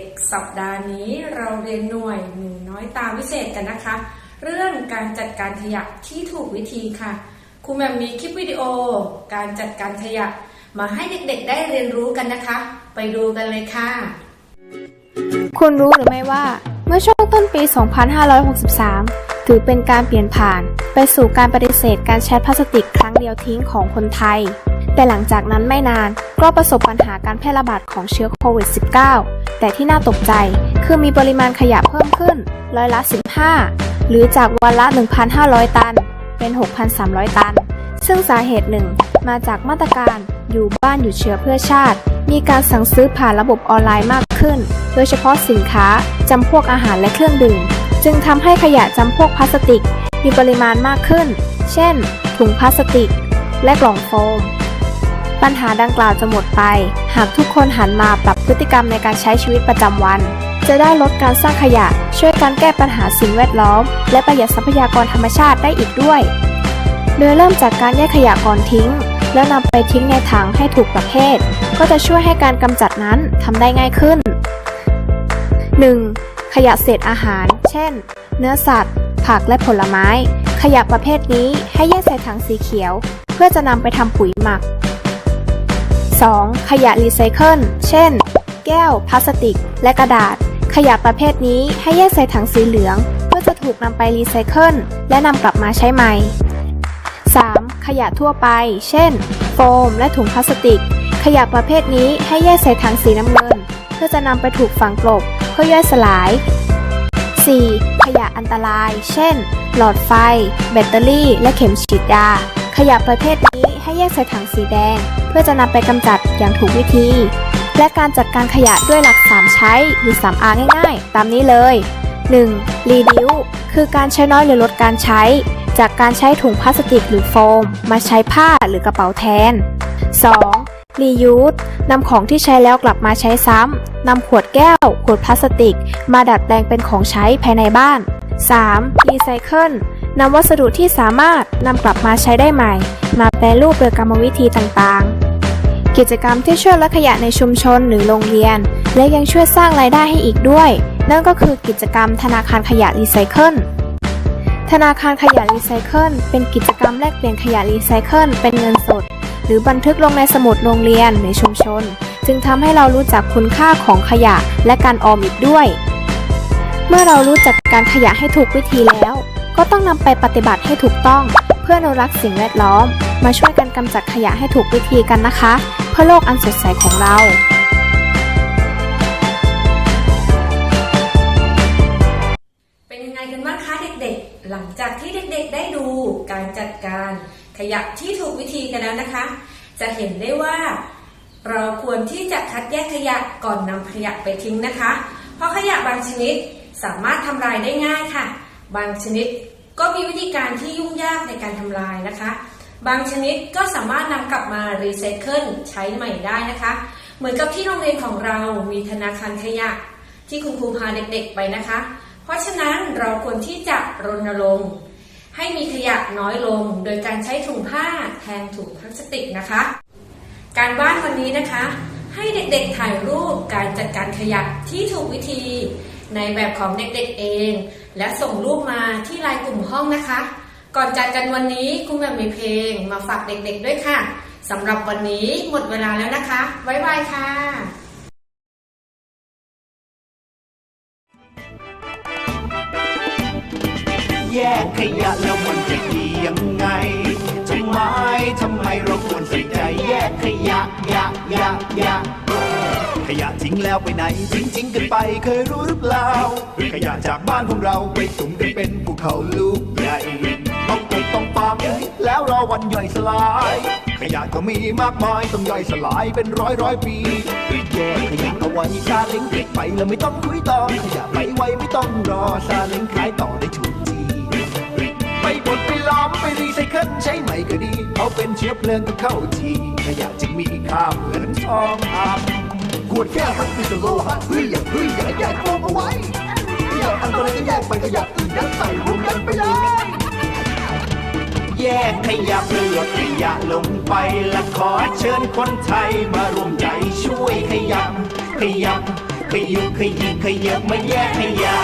็กๆ สัปดาห์นี้เราเรียนหน่วยหนูน้อยตาวิเศษกันนะคะ เรื่องการจัดการขยะที่ถูกวิธีค่ะครูแมมมีคลิปวิดีโอ การจัดการขยะ มาให้เด็กๆ ได้เรียนรู้กันนะคะ ไปดูกันเลยค่ะ คุณรู้หรือไม่ว่า เมื่อช่วงต้นปี 2563 ถือเป็นการเปลี่ยนผ่าน ไปสู่การปฏิเสธการใช้พลาสติกครั้งเดียวทิ้งของคนไทย แต่หลังจากนั้นไม่นานก็ประสบปัญหาการแพร่ระบาดของเชื้อโควิด -19 แต่ที่น่าตกใจคือมีปริมาณขยะเพิ่มขึ้นร้อยละ 15 หรือจากวันละ 1,500 ตัน เป็น 6,300 ตัน ซึ่งสาเหตุหนึ่งมาจากมาตรการอยู่บ้านหยุดเชื้อเพื่อชาติ มีการสั่งซื้อผ่านระบบออนไลน์มากขึ้น โดยเฉพาะสินค้าจำพวกอาหารและเครื่องดื่ม จึงทำให้ขยะจำพวกพลาสติก มีปริมาณมากขึ้น เช่น ถุงพลาสติก และกล่องโฟม ปัญหาดังกล่าวจะหมดไป หากทุกคนหันมาปรับพฤติกรรมในการใช้ชีวิตประจำวัน จะได้ลดการสร้างขยะ ช่วยการแก้ปัญหาสิ่งแวดล้อม และประหยัดทรัพยากรธรรมชาติได้อีกด้วย โดยเริ่มจากการแยกขยะก่อนทิ้ง แล้วนำไปทิ้งในถังให้ถูกประเภท ก็จะช่วยให้การกำจัดนั้นทำได้ง่ายขึ้น 1. ขยะเศษอาหาร เช่น เนื้อสัตว์ ผักและผลไม้ ขยะประเภทนี้ให้แยกใส่ถังสีเขียว เพื่อจะนำไปทำปุ๋ยหมัก 2. ขยะรีไซเคิล เช่น แก้ว พลาสติก และกระดาษ ขยะประเภทนี้ให้แยกใส่ถังสีเหลือง เพื่อจะถูกนำไปรีไซเคิลและนำกลับมาใช้ใหม่ 3. ขยะทั่วไป เช่น โฟม และถุงพลาสติก ขยะประเภทนี้ให้แยกใส่ถังสีน้ำเงิน เพื่อจะนำไปถูกฝังกลบเพื่อย่อยสลาย 4. ขยะอันตราย เช่น หลอดไฟ แบตเตอรี่ และเข็มฉีดยา ขยะประเภทนี้ให้แยกใส่ถังสีแดง เพื่อจะนำไปกำจัดอย่างถูกวิธี และการจัดการขยะด้วยหลัก 3 ใช้หรือ 3R ง่ายๆ ตามนี้เลย 1. Reduce คือการใช้น้อยหรือลดการใช้ จากการใช้ถุงพลาสติกหรือโฟม มาใช้ผ้าหรือกระเป๋าแทน 2. Reuse นำของที่ใช้แล้วกลับมาใช้ซ้ำ นำขวดแก้ว ขวดพลาสติก มาดัดแปลงเป็นของใช้ภายในบ้าน 3. Recycle นำวัสดุที่สามารถนำกลับมาใช้ได้ใหม่ มาแปรรูปโดยกรรมวิธีต่างๆ กิจกรรมที่ช่วยลดขยะในชุมชนหรือโรงเรียน และยังช่วยสร้างรายได้ให้อีกด้วย นั่นก็คือกิจกรรมธนาคารขยะรีไซเคิลธนาคารขยะรีไซเคิลเป็นกิจกรรมแลกเปลี่ยนขยะรีไซเคิลเป็นเงินสด รือบันทึกลงในสมุดโรงเรียนในชุมชน จึงทำให้เรารู้จักคุณค่าของขยะและการออมอีกด้วย เมื่อเรารู้จักการขยะให้ถูกวิธีแล้ว ก็ต้องนำไปปฏิบัติให้ถูกต้อง เพื่ออนุรักษ์สิ่งแวดล้อม มาช่วยกันกำจัดขยะให้ถูกวิธีกันนะคะ เพื่อโลกอันสดใสของเราเป็นยังไงกันบ้างคะเด็กๆ หลังจากที่เด็กๆ ได้ดูการจัดการ ขยะที่ถูกวิธีกันแล้วนะคะ จะเห็นได้ว่า เราควรที่จะคัดแยกขยะก่อนนำขยะไปทิ้งนะคะ เพราะขยะบางชนิดสามารถทำลายได้ง่ายค่ะ บางชนิดก็มีวิธีการที่ยุ่งยากในการทำลายนะคะ บางชนิดก็สามารถนำกลับมารีไซเคิลใช้ใหม่ได้นะคะ เหมือนกับที่โรงเรียนของเรามีธนาคารขยะ ที่คุณครูพาเด็กๆไปนะคะ เพราะฉะนั้นเราควรที่จะรณรงค์ ให้มีขยะน้อยลง โดยการใช้ถุงผ้าแทนถุงพลาสติกนะคะ การบ้านวันนี้นะคะ ให้เด็กๆถ่ายรูปการจัดการขยะที่ถูกวิธี ในแบบของเด็กๆเอง และส่งรูปมาที่ไลน์กลุ่มห้องนะคะ ก่อนจากกันวันนี้คุณแม่มีเพลงมาฝากเด็กๆด้วยค่ะสำหรับวันนี้หมดเวลาแล้วนะคะ บ๊ายบายค่ะ แยกขยะแล้วมันจะดียังไงทำไมทำไมเราควรใส่ใจแยกขยะยะยะยะขยะทิ้งแล้วไปไหนทิ้งทิ้งกันไปเคยรู้หรือเปล่าขยะจากบ้านของเราไปสุ่มกันเป็นภูเขาลูกใหญ่ต้องเก็บต้องปั๊มแล้วรอวันย่อยสลาย ขยะก็มีมากมายต้องย่อยสลายเป็นร้อยร้อยปีแยกขยะเอาไว้ซาเล้งเก็บไปแล้วไม่ต้องคุยต่อขยะไปไวไม่ต้องรอซาเล้งขายต่อได้ถูกที ไปบดไปล้อมไปรีไซเคิลใช้ใหม่ก็ดีเอาเป็นเชื้อเพลิงก็เข้าทีขยะจึงมีค่าเหมือนทองคำขวดแก้วพลาสติกโลหะเฮ้ยอย่าเฮ้ยอย่าแยกโฟมเอาไว้ขยะอันตรายก็แยกไปขยะอื่นยัดใส่รวมกันไปเลยแยกขยะเพื่อลดขยะลงไปและขอเชิญคนไทยมาร่วมใจช่วยขยับขยับขยุขยิงขยบมาแยกขยะ